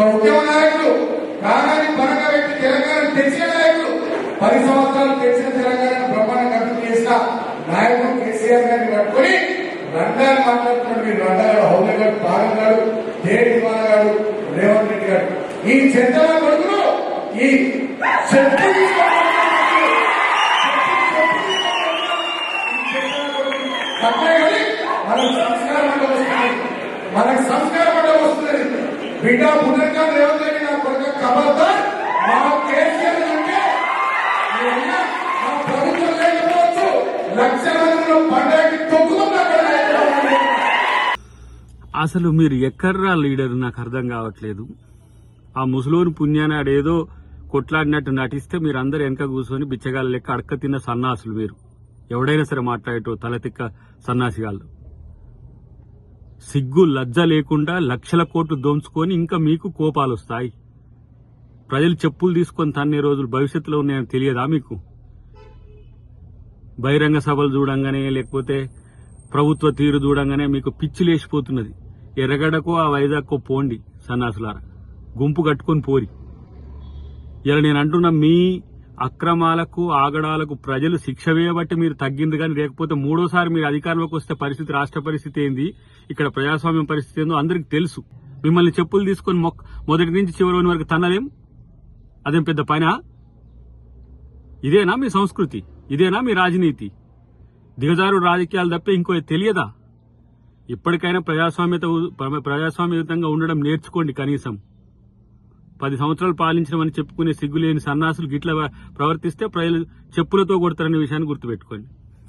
ఒక ఉద్యమ నాయకులు ప్రాణాన్ని పరంగా పెట్టి తెలంగాణ తెచ్చిన నాయకులు పది సంవత్సరాలు తెచ్చిన తెలంగాణ బ్రహ్మాండంగా అభివృద్ధి చేసిన నాయకుడు కేసీఆర్ గారిని పట్టుకొని రంగాన్ని మాట్లాడుతున్నాడు మీరు రంగాడు హౌలే గారు పాగం గారు దేవి గారు రేవంత్ రెడ్డి గారు. ఈ చెత్తల కొడుకులు ఈ చెప్పు మనకు సంస్కారం మనకు సంస్కారం బిడ్డ పునర్గా రేవంత్ రెడ్డి నా కొడుకు కబల్దార్ మా కేసీఆర్ అంటే మా ప్రభుత్వం లేకపోవచ్చు. లక్షల మందిలో పండగకి అసలు మీరు ఎక్కడ్రా లీడర్? నాకు అర్థం కావట్లేదు. ఆ ముసలోని పుణ్యానాడు ఏదో కొట్లాడినట్టు నటిస్తే మీరు అందరు వెనక కూర్చొని బిచ్చగాళ్ళ లెక్క అడక తిన్న సన్నాసులు మీరు. ఎవడైనా సరే మాట్లాడేటో తలతిక్క సన్నాసిగాళ్ళు. సిగ్గు లజ్జ లేకుండా లక్షల కోట్లు దోంచుకొని ఇంకా మీకు కోపాలు వస్తాయి. ప్రజలు చెప్పులు తీసుకొని తన్నే రోజులు భవిష్యత్తులో ఉన్నాయని తెలియదా మీకు? బహిరంగ సభలు చూడంగానే లేకపోతే ప్రభుత్వ తీరు చూడంగానే మీకు పిచ్చి లేచిపోతున్నది. ఎర్రగడకో ఆ వైజాగ్కో పోండి సన్నాసులారా. గుంపు కట్టుకొని పోరి. ఇలా నేను అంటున్న మీ అక్రమాలకు ఆగడాలకు ప్రజలు శిక్ష వేయబట్టి మీరు తగ్గింది కానీ లేకపోతే మూడోసారి మీరు అధికారంలోకి వస్తే పరిస్థితి రాష్ట్ర పరిస్థితి ఏంది? ఇక్కడ ప్రజాస్వామ్యం పరిస్థితి ఏందో అందరికి తెలుసు. మిమ్మల్ని చెప్పులు తీసుకొని మొదటి నుంచి చివరి వరకు తన్నలేం? అదేం పెద్ద పనా? ఇదేనా మీ సంస్కృతి? ఇదేనా మీ రాజనీతి? దిగజారు రాజకీయాలు తప్ప ఇంకో తెలియదా? ఇప్పటికైనా ప్రజాస్వామ్యత ప్రజాస్వామ్యతంగా ఉండడం నేర్చుకోండి కనీసం. పది సంవత్సరాలు పాలించడమని చెప్పుకునే సిగ్గులేని సన్నాసులు గిట్ల ప్రవర్తిస్తే ప్రజలు చెప్పులతో కొడతారనే విషయాన్ని గుర్తుపెట్టుకోండి.